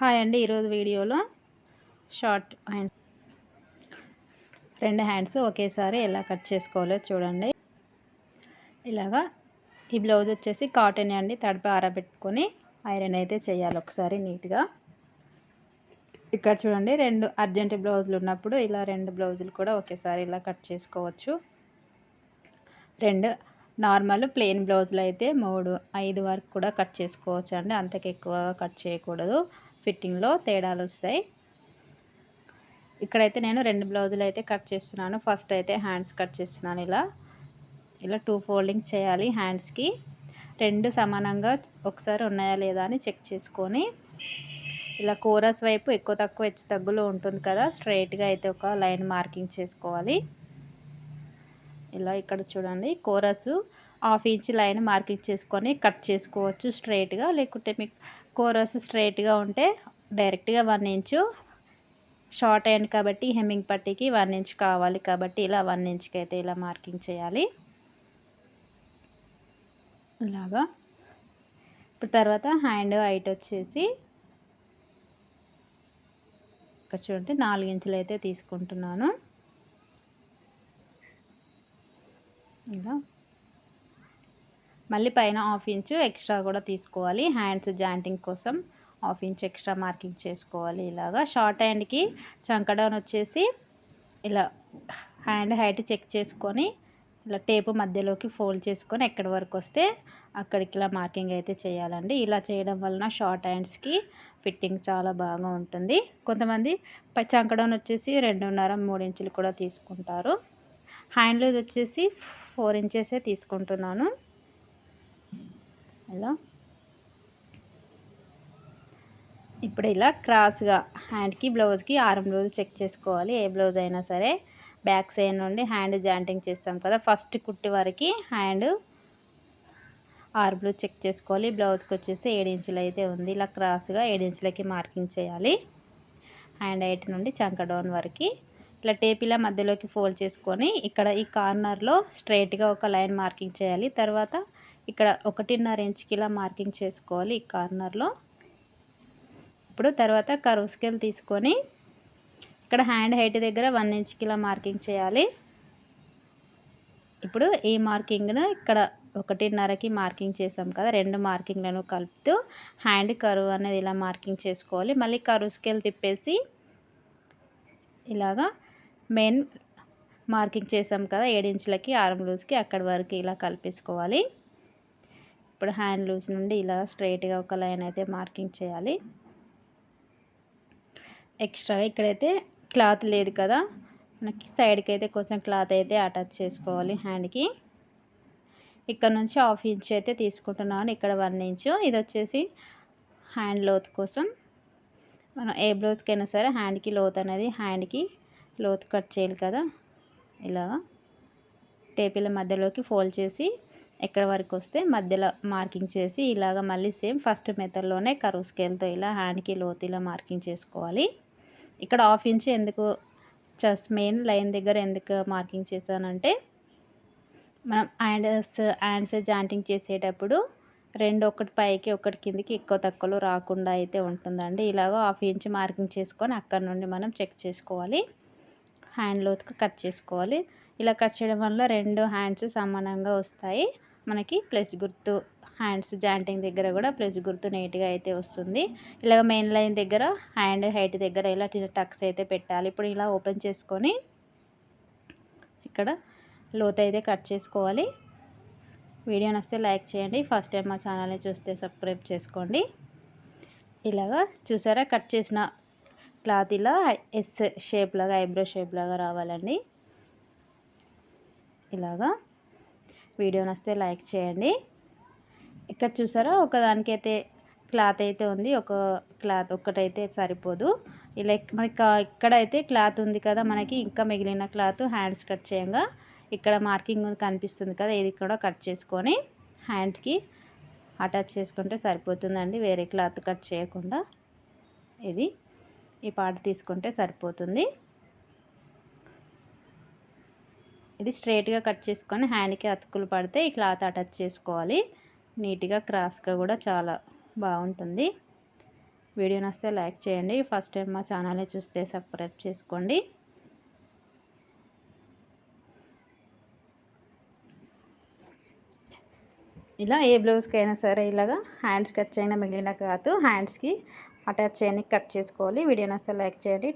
Hi అండి ఈరోజు వీడియోలో షార్ట్ హ్యాండ్స్. రెండు హ్యాండ్స్ ఒకేసారి ఎలా కట్ చేసుకోవాలో చూడండి. ఇలాగా ఈ బ్లౌజ్ వచ్చేసి కాటన్ అండి. తడిపి ఆరబెట్టుకొని ఐరన్ అయితే చేయాలి ఒకసారి నీట్గా. ఇక్కడ చూడండి రెండు అర్జెంట్ బ్లౌజులు ఉన్నప్పుడు ఇలా రెండు బ్లౌజులు కూడా ఒకేసారి ఇలా కట్ చేసుకోవచ్చు. రెండు నార్మల్ ప్లెయిన్ బ్లౌజులు అయితే మూడు ఐదు వరకు కూడా కట్ చేసుకోవచ్చు అండి. అంతకు ఎక్కువగా కట్ చేయకూడదు. ఫిట్టింగ్లో తేడాలు వస్తాయి. ఇక్కడైతే నేను రెండు బ్లౌజులు అయితే కట్ చేస్తున్నాను. ఫస్ట్ అయితే హ్యాండ్స్ కట్ చేస్తున్నాను ఇలా. ఇలా టూ ఫోల్డింగ్ చేయాలి హ్యాండ్స్కి. రెండు సమానంగా ఒకసారి ఉన్నాయా లేదా అని చెక్ చేసుకొని. ఇలా కోరస్ వైపు ఎక్కువ తక్కువ హెచ్చు తగ్గులో ఉంటుంది కదా స్ట్రైట్గా అయితే ఒక లైన్ మార్కింగ్ చేసుకోవాలి. ఇలా ఇక్కడ చూడండి కోరస్ హాఫ్ ఇంచ్ లైన్ మార్కింగ్ చేసుకొని కట్ చేసుకోవచ్చు స్ట్రైట్గా. లేకుంటే మీకు కోరస్ స్ట్రైట్గా ఉంటే డైరెక్ట్గా వన్ ఇంచు షార్ట్ అయింది కాబట్టి హెమ్మింగ్ పట్టీకి వన్ ఇంచ్ కావాలి కాబట్టి ఇలా వన్ ఇంచ్కి అయితే ఇలా మార్కింగ్ చేయాలి. ఇలాగా. ఇప్పుడు తర్వాత హ్యాండ్ హైట్ వచ్చేసి ఇక్కడ చూడండి నాలుగు ఇంచులు అయితే తీసుకుంటున్నాను. ఇలా. మళ్ళీ పైన హాఫ్ ఇంచు ఎక్స్ట్రా కూడా తీసుకోవాలి. హ్యాండ్స్ జాయింటింగ్ కోసం హాఫ్ ఇంచ్ ఎక్స్ట్రా మార్కింగ్ చేసుకోవాలి ఇలాగా. షార్ట్ హ్యాండ్కి చంకడౌన్ వచ్చేసి ఇలా హ్యాండ్ హైట్ చెక్ చేసుకొని ఇలా టేపు మధ్యలోకి ఫోల్డ్ చేసుకొని ఎక్కడి వరకు వస్తే అక్కడికి ఇలా మార్కింగ్ అయితే చేయాలండి. ఇలా చేయడం వలన షార్ట్ హ్యాండ్స్కి ఫిట్టింగ్ చాలా బాగా ఉంటుంది. కొంతమంది చంకడౌన్ వచ్చేసి రెండున్నర మూడు ఇంచులు కూడా తీసుకుంటారు. హ్యాండ్ వచ్చేసి ఫోర్ ఇంచెసే తీసుకుంటున్నాను. ఇలా ఇప్పుడు ఇలా క్రాస్గా హ్యాండ్కి బ్లౌజ్కి ఆరం బ్లౌజ్ చెక్ చేసుకోవాలి. ఏ బ్లౌజ్ అయినా సరే బ్యాక్ సైడ్ నుండి హ్యాండ్ జాయింటింగ్ చేస్తాం కదా. ఫస్ట్ కుట్టి వరకు హ్యాండ్ ఆరు బ్లూ చెక్ చేసుకోవాలి. బ్లౌజ్కి వచ్చేసి ఏడు ఇంచులు అయితే ఉంది. ఇలా క్రాస్గా ఏడు ఇంచులకి మార్కింగ్ చేయాలి. హ్యాండ్ హైట్ నుండి చంక డౌన్ వరకు ఇలా టేప్ ఇలా మధ్యలోకి ఫోల్డ్ చేసుకొని ఇక్కడ ఈ కార్నర్లో స్ట్రైట్గా ఒక లైన్ మార్కింగ్ చేయాలి. తర్వాత ఇక్కడ ఒకటిన్నర ఇంచుకి ఇలా మార్కింగ్ చేసుకోవాలి ఈ కార్నర్లో. ఇప్పుడు తర్వాత కరువు స్కేల్ తీసుకొని ఇక్కడ హ్యాండ్ హైట్ దగ్గర వన్ ఇంచ్కి ఇలా మార్కింగ్ చేయాలి. ఇప్పుడు ఈ మార్కింగ్ను ఇక్కడ ఒకటిన్నరకి మార్కింగ్ చేసాం కదా రెండు మార్కింగ్లను కలుపుతూ హ్యాండ్ కరువు అనేది ఇలా మార్కింగ్ చేసుకోవాలి. మళ్ళీ కరువు స్కేల్ తిప్పేసి ఇలాగా మెయిన్ మార్కింగ్ చేసాం కదా ఏడించులకి ఆరం లూజ్కి అక్కడి వరకు ఇలా కలిపేసుకోవాలి. ఇప్పుడు హ్యాండ్ లూజ్ నుండి ఇలా స్ట్రైట్గా ఒక లైన్ అయితే మార్కింగ్ చేయాలి. ఎక్స్ట్రా ఇక్కడైతే క్లాత్ లేదు కదా మనకి సైడ్కి అయితే కొంచెం క్లాత్ అయితే అటాచ్ చేసుకోవాలి హ్యాండ్కి. ఇక్కడ నుంచి హాఫ్ ఇంచ్ అయితే తీసుకుంటున్నాను ఇక్కడ వన్ ఇంచు. ఇది వచ్చేసి హ్యాండ్ లోత్ కోసం. మనం ఏ బ్లౌజ్కైనా సరే హ్యాండ్కి లోత్ అనేది హ్యాండ్కి లోత్ కట్ చేయాలి కదా ఇలా టేపీల మధ్యలోకి ఫోల్డ్ చేసి ఎక్కడ వరకు వస్తే మధ్యలో మార్కింగ్ చేసి ఇలాగ మళ్ళీ సేమ్ ఫస్ట్ మెథడ్లోనే కరువు స్కేల్తో ఇలా హ్యాండ్కి లోతు ఇలా మార్కింగ్ చేసుకోవాలి. ఇక్కడ హాఫ్ ఇంచ్ ఎందుకు చెస్ట్ మెయిన్ లైన్ దగ్గర ఎందుకు మార్కింగ్ చేశానంటే మనం హ్యాండ్స్ హ్యాండ్స్ జాయింటింగ్ చేసేటప్పుడు రెండు ఒకటి పైకి ఒకటి కిందికి ఎక్కువ తక్కువలో రాకుండా అయితే ఉంటుందండి. ఇలాగ హాఫ్ ఇంచ్ మార్కింగ్ చేసుకొని అక్కడ నుండి మనం చెక్ చేసుకోవాలి. హ్యాండ్ లోతుకు కట్ చేసుకోవాలి. ఇలా కట్ చేయడం వల్ల రెండు హ్యాండ్స్ సమానంగా వస్తాయి. మనకి ప్లస్ గుర్తు హ్యాండ్స్ జాయింటింగ్ దగ్గర కూడా ప్లస్ గుర్తు నీట్గా అయితే వస్తుంది. ఇలాగ మెయిన్ లైన్ దగ్గర హ్యాండ్ హైట్ దగ్గర ఇలా టక్స్ అయితే పెట్టాలి. ఇప్పుడు ఇలా ఓపెన్ చేసుకొని ఇక్కడ లోతు అయితే కట్ చేసుకోవాలి. వీడియో నస్తే లైక్ చేయండి. ఫస్ట్ టైం మా ఛానల్ని చూస్తే సబ్స్క్రైబ్ చేసుకోండి. ఇలాగా చూసారా? కట్ చేసిన క్లాత్ ఇలా ఎస్ షేప్ లాగా ఐబ్రో షేప్ లాగా రావాలండి. ఇలాగా వీడియో నస్తే లైక్ చేయండి. ఇక్కడ చూసారా? ఒకదానికైతే క్లాత్ అయితే ఉంది. ఒక క్లాత్ ఒక్కటైతే సరిపోదు. ఇలా మనకి ఇక్కడైతే క్లాత్ ఉంది కదా మనకి. ఇంకా మిగిలిన క్లాత్ హ్యాండ్స్ కట్ చేయంగా. ఇక్కడ మార్కింగ్ కనిపిస్తుంది కదా. ఇది కూడా కట్ చేసుకొని హ్యాండ్కి అటాచ్ చేసుకుంటే సరిపోతుందండి. వేరే క్లాత్ కట్ చేయకుండా. ఇది ఈ పాట తీసుకుంటే సరిపోతుంది. ఇది స్ట్రైట్గా కట్ చేసుకొని హ్యాండ్కి అతుకులు పడితే ఈ క్లాత్ అటాచ్ చేసుకోవాలి. నీట్గా క్రాస్గా కూడా చాలా బాగుంటుంది. వీడియో నస్తే లైక్ చేయండి. ఫస్ట్ టైం మా ఛానల్ని చూస్తే సబ్స్క్రైబ్ చేసుకోండి. ఇలా ఏ బ్లౌజ్కి అయినా సరే ఇలాగా హ్యాండ్స్ కట్ అయినా మిగిలిన క్లాత్ హ్యాండ్స్కి అటాచ్ చేయడానికి కట్ చేసుకోవాలి. వీడియో నస్తే లైక్ చేయండి.